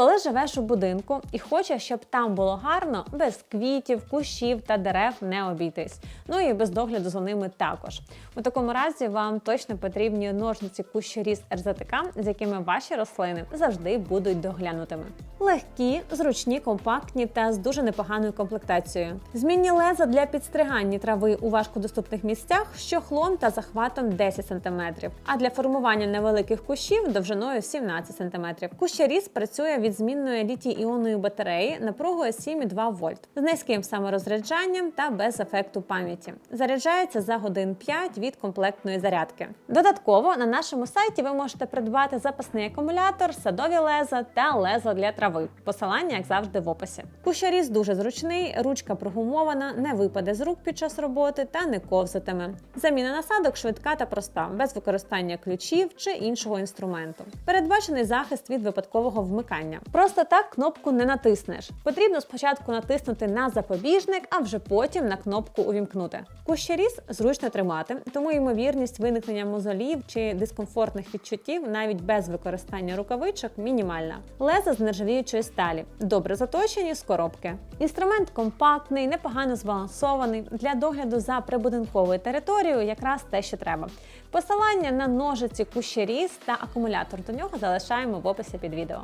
Коли живеш у будинку і хочеш, щоб там було гарно, без квітів, кущів та дерев не обійтись. Ну і без догляду за ними також. У такому разі вам точно потрібні ножниці кущоріз РЗТК, з якими ваші рослини завжди будуть доглянутими. Легкі, зручні, компактні та з дуже непоганою комплектацією. Змінні леза для підстригання трави у важкодоступних місцях з чохлом та захватом 10 см, а для формування невеликих кущів довжиною 17 см. Кущоріз працює від змінної літій-іонної батареї напругою 7,2 вольт з низьким саморозряджанням та без ефекту пам'яті. Заряджається за годин 5 від комплектної зарядки. Додатково на нашому сайті ви можете придбати запасний акумулятор, садові леза та леза для трави. Посилання, як завжди, в описі. Кущоріз дуже зручний, ручка прогумована, не випаде з рук під час роботи та не ковзатиме. Заміна насадок швидка та проста, без використання ключів чи іншого інструменту. Передбачений захист від випадкового вмикання. Просто так кнопку не натиснеш. Потрібно спочатку натиснути на запобіжник, а вже потім на кнопку увімкнути. Кущоріз зручно тримати, тому ймовірність виникнення мозолів чи дискомфортних відчуттів навіть без використання рукавичок мінімальна. Леза з нержавіючої сталі, добре заточені з коробки. Інструмент компактний, непогано збалансований для догляду за прибудинковою територією, якраз те, що треба. Посилання на ножиці кущеріз та акумулятор до нього залишаємо в описі під відео.